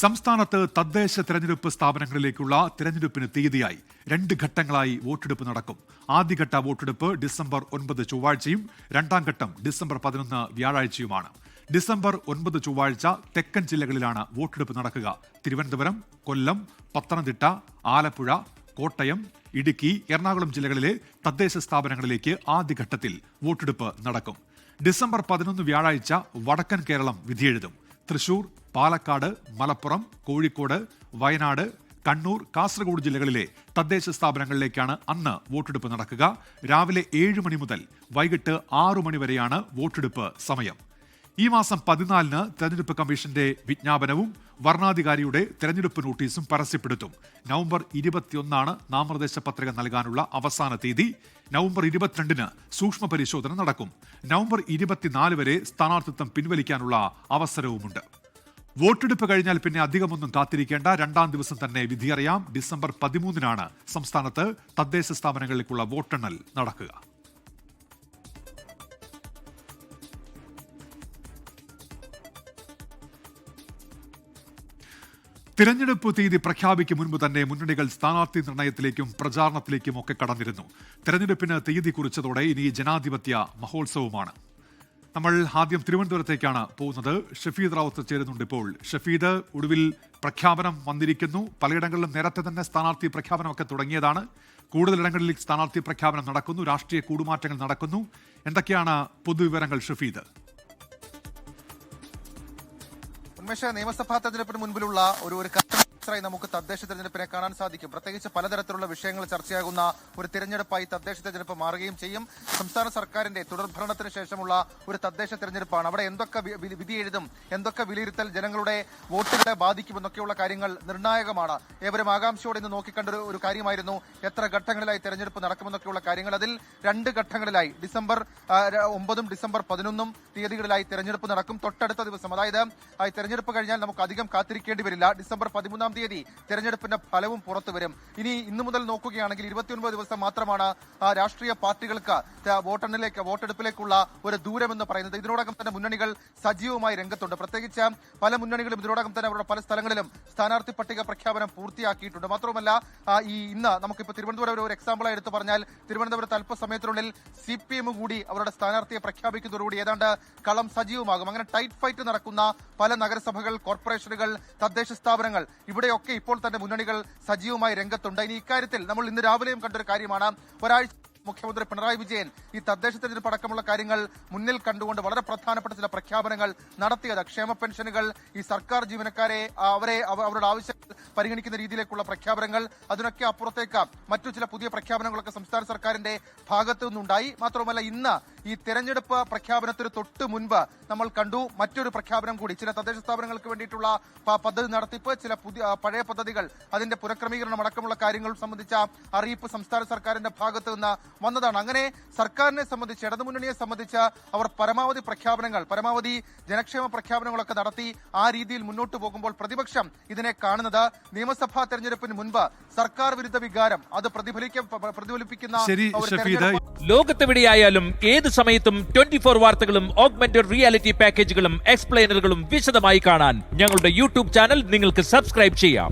സംസ്ഥാനത്ത് തദ്ദേശ തെരഞ്ഞെടുപ്പ് സ്ഥാപനങ്ങളിലേക്കുള്ള തെരഞ്ഞെടുപ്പിന് തീയതിയായി രണ്ട് ഘട്ടങ്ങളായി വോട്ടെടുപ്പ് നടക്കും. ആദ്യഘട്ട വോട്ടെടുപ്പ് ഡിസംബർ ഒൻപത് ചൊവ്വാഴ്ചയും രണ്ടാം ഘട്ടം ഡിസംബർ പതിനൊന്ന് വ്യാഴാഴ്ചയുമാണ്. ഡിസംബർ ഒൻപത് ചൊവ്വാഴ്ച തെക്കൻ ജില്ലകളിലാണ് വോട്ടെടുപ്പ് നടക്കുക. തിരുവനന്തപുരം കൊല്ലം പത്തനംതിട്ട ആലപ്പുഴ കോട്ടയം ഇടുക്കി എറണാകുളം ജില്ലകളിലെ തദ്ദേശ സ്ഥാപനങ്ങളിലേക്ക് ആദ്യഘട്ടത്തിൽ വോട്ടെടുപ്പ് നടക്കും. ഡിസംബർ പതിനൊന്ന് വ്യാഴാഴ്ച വടക്കൻ കേരളം വിധിയെഴുതും. തൃശൂർ പാലക്കാട് മലപ്പുറം കോഴിക്കോട് വയനാട് കണ്ണൂർ കാസർഗോഡ് ജില്ലകളിലെ തദ്ദേശ സ്ഥാപനങ്ങളിലേക്കാണ് അന്ന് വോട്ടെടുപ്പ് നടക്കുക. രാവിലെ ഏഴ് മണി മുതൽ വൈകിട്ട് ആറു മണി വരെയാണ് വോട്ടെടുപ്പ് സമയം. ഈ മാസം പതിനാലിന് തെരഞ്ഞെടുപ്പ് കമ്മീഷന്റെ വിജ്ഞാപനവും വർണാധികാരിയുടെ തെരഞ്ഞെടുപ്പ് നോട്ടീസും പരസ്യപ്പെടുത്തും. നവംബർ ഇരുപത്തിയൊന്നാണ് നാമനിർദ്ദേശ പത്രിക നൽകാനുള്ള അവസാന തീയതി. നവംബർ ഇരുപത്തിരണ്ടിന് സൂക്ഷ്മ പരിശോധന നടക്കും. നവംബർ ഇരുപത്തിനാല് വരെ സ്ഥാനാർത്ഥിത്വം പിൻവലിക്കാനുള്ള അവസരവുമുണ്ട്. വോട്ടെടുപ്പ് കഴിഞ്ഞാൽ പിന്നെ അധികമൊന്നും കാത്തിരിക്കേണ്ട. രണ്ടാം ദിവസം തന്നെ വിധിയറിയാം. ഡിസംബർ പതിമൂന്നിനാണ് സംസ്ഥാനത്ത് തദ്ദേശ സ്ഥാപനങ്ങളിലേക്കുള്ള വോട്ടെണ്ണൽ നടക്കുക. തിരഞ്ഞെടുപ്പ് തീയതി പ്രഖ്യാപിക്കും മുൻപ് തന്നെ മുന്നണികൾ സ്ഥാനാർത്ഥി നിർണയത്തിലേക്കും പ്രചാരണത്തിലേക്കും ഒക്കെ കടന്നിരുന്നു. തെരഞ്ഞെടുപ്പിന് തീയതി കുറിച്ചതോടെ ഇനി ജനാധിപത്യ മഹോത്സവമാണ്. നമ്മൾ ആദ്യം തിരുവനന്തപുരത്തേക്കാണ് പോകുന്നത്. ഷഫീദ് റാവത്ത് ചേരുന്നുണ്ട് ഇപ്പോൾ. ഷഫീദ് ഒടുവിൽ പ്രഖ്യാപനം വന്നിരിക്കുന്നു. പലയിടങ്ങളിലും നേരത്തെ തന്നെ സ്ഥാനാർത്ഥി പ്രഖ്യാപനമൊക്കെ തുടങ്ങിയതാണ്. കൂടുതലിടങ്ങളിൽ സ്ഥാനാർത്ഥി പ്രഖ്യാപനം നടക്കുന്നു. രാഷ്ട്രീയ കൂടുമാറ്റങ്ങൾ നടക്കുന്നു. എന്തൊക്കെയാണ് പൊതുവിവരങ്ങൾ ഷഫീദ്? ഉന്മേഷ നിയമസഭാ തെരഞ്ഞെടുപ്പിന് മുൻപിലുള്ള ഒരു ഒരു കട്ടറായി നമുക്ക് തദ്ദേശ തെരഞ്ഞെടുപ്പിനെ കാണാൻ സാധിക്കും. പ്രത്യേകിച്ച് പലതരത്തിലുള്ള വിഷയങ്ങൾ ചർച്ചയാകുന്ന ഒരു തെരഞ്ഞെടുപ്പായി തദ്ദേശ തെരഞ്ഞെടുപ്പ് മാറുകയും ചെയ്യും. സംസ്ഥാന സർക്കാരിന്റെ തുടർഭരണത്തിന് ശേഷമുള്ള ഒരു തദ്ദേശ തെരഞ്ഞെടുപ്പാണ്. അവിടെ എന്തൊക്കെ വിധി എഴുതും എന്തൊക്കെ വിലയിരുത്തൽ ജനങ്ങളുടെ വോട്ടുകളെ ബാധിക്കുമെന്നൊക്കെയുള്ള കാര്യങ്ങൾ നിർണായകമാണ്. ഏവരും ആകാംക്ഷയോടെ ഇന്ന് നോക്കിക്കണ്ട ഒരു- കാര്യമായിരുന്നു. എത്ര ഘട്ടങ്ങളിലായി തെരഞ്ഞെടുപ്പ് നടക്കുമെന്നൊക്കെയുള്ള കാര്യങ്ങൾ അതിൽ രണ്ട് ഘട്ടങ്ങളിലായി. ഡിസംബർ ഒമ്പതും ഡിസംബർ പതിനൊന്നും തീയതികളിലായി തെരഞ്ഞെടുപ്പ് നടക്കും. തൊട്ടടുത്ത ദിവസം അതായത് തെരഞ്ഞെടുപ്പ് കഴിഞ്ഞാൽ നമുക്ക് അധികം കാത്തിരിക്കേണ്ടി വരില്ല. ഡിസംബർ പതിമൂന്നാം തീയതി തെരഞ്ഞെടുപ്പിന്റെ ഫലവും പുറത്തുവരും ഇനി ഇന്നു മുതൽ നോക്കുകയാണെങ്കിൽ ഇരുപത്തിയൊൻപത് ദിവസം മാത്രമാണ് രാഷ്ട്രീയ പാർട്ടികൾക്ക് വോട്ടെണ്ണിലേക്ക് വോട്ടെടുപ്പിലേക്കുള്ള ഒരു ദൂരമെന്ന് പറയുന്നത്. ഇതിനോടകം തന്നെ മുന്നണികൾ സജീവമായി രംഗത്തുണ്ട്. പ്രത്യേകിച്ച് പല മുന്നണികളും ഇതിനോടകം തന്നെ അവരുടെ പല സ്ഥലങ്ങളിലും സ്ഥാനാർത്ഥി പട്ടിക പ്രഖ്യാപനം പൂർത്തിയാക്കിയിട്ടുണ്ട്. മാത്രമല്ല ഈ ഇന്ന് നമുക്കിപ്പോൾ തിരുവനന്തപുരം ഒരു എക്സാമ്പിളായി എടുത്തു പറഞ്ഞാൽ തിരുവനന്തപുരത്ത് അല്പസമയത്തിനുള്ളിൽ സി പി എം കൂടി അവരുടെ സ്ഥാനാർത്ഥിയെ പ്രഖ്യാപിക്കുന്നതോടുകൂടി ഏതാണ്ട് കളം സജീവമാകും. അങ്ങനെ ടൈറ്റ് ഫൈറ്റ് നടക്കുന്ന പല നഗരസഭകൾ കോർപ്പറേഷനുകൾ തദ്ദേശ സ്ഥാപനങ്ങൾ ഇവിടെയൊക്കെ ഇപ്പോൾ തന്നെ മുന്നണികൾ സജീവമായി രംഗത്തുണ്ട്. ഇനി ഇക്കാര്യത്തിൽ നമ്മൾ ഇന്ന് രാവിലെയും കണ്ടൊരു കാര്യമാണ്. ഒരാഴ്ച മുഖ്യമന്ത്രി പിണറായി വിജയൻ ഈ തദ്ദേശ തെരഞ്ഞെടുപ്പ് അടക്കമുള്ള കാര്യങ്ങൾ മുന്നിൽ കണ്ടുകൊണ്ട് വളരെ പ്രധാനപ്പെട്ട ചില പ്രഖ്യാപനങ്ങൾ നടത്തിയത്. ക്ഷേമ പെൻഷനുകൾ ഈ സർക്കാർ ജീവനക്കാരെ അവരെ അവരുടെ ആവശ്യങ്ങൾ പരിഗണിക്കുന്ന രീതിയിലേക്കുള്ള പ്രഖ്യാപനങ്ങൾ അതിനൊക്കെ അപ്പുറത്തേക്ക്. മറ്റു ചില പുതിയ പ്രഖ്യാപനങ്ങളൊക്കെ സംസ്ഥാന സർക്കാരിന്റെ ഭാഗത്തു നിന്നുണ്ടായി. മാത്രമല്ല ഇന്ന് ഈ തെരഞ്ഞെടുപ്പ് പ്രഖ്യാപനത്തിന് തൊട്ട് മുൻപ് നമ്മൾ കണ്ടു മറ്റൊരു പ്രഖ്യാപനം കൂടി. ചില തദ്ദേശ സ്ഥാപനങ്ങൾക്ക് വേണ്ടിയിട്ടുള്ള പദ്ധതി നടത്തിപ്പ് ചില പുതിയ പഴയ പദ്ധതികൾ അതിന്റെ പുനഃക്രമീകരണം അടക്കമുള്ള കാര്യങ്ങൾ സംബന്ധിച്ച അറിയിപ്പ് സംസ്ഥാന സർക്കാരിന്റെ ഭാഗത്ത് നിന്ന് വന്നതാണ്. അങ്ങനെ സർക്കാരിനെ സംബന്ധിച്ച് ഇടതുമുന്നണിയെ സംബന്ധിച്ച് അവർ പരമാവധി പ്രഖ്യാപനങ്ങൾ പരമാവധി ജനക്ഷേമ പ്രഖ്യാപനങ്ങളൊക്കെ നടത്തി ആ രീതിയിൽ മുന്നോട്ട് പോകുമ്പോൾ പ്രതിപക്ഷം ഇതിനെ കാണുന്നത് നിയമസഭാ തെരഞ്ഞെടുപ്പിന് മുൻപ് സർക്കാർ വിരുദ്ധ വികാരം അത് പ്രതിഫലിക്ക പ്രതിഫലിപ്പിക്കുന്ന ലോകത്തെവിടെയായാലും ഏത് സമയത്തും ട്വന്റി ഫോർ വാർത്തകളും ഓഗ്മെന്റഡ് റിയാലിറ്റി പാക്കേജുകളും എക്സ്പ്ലെയിനറുകളും വിശദമായി കാണാൻ ഞങ്ങളുടെ യൂട്യൂബ് ചാനൽ നിങ്ങൾക്ക് സബ്സ്ക്രൈബ് ചെയ്യാം.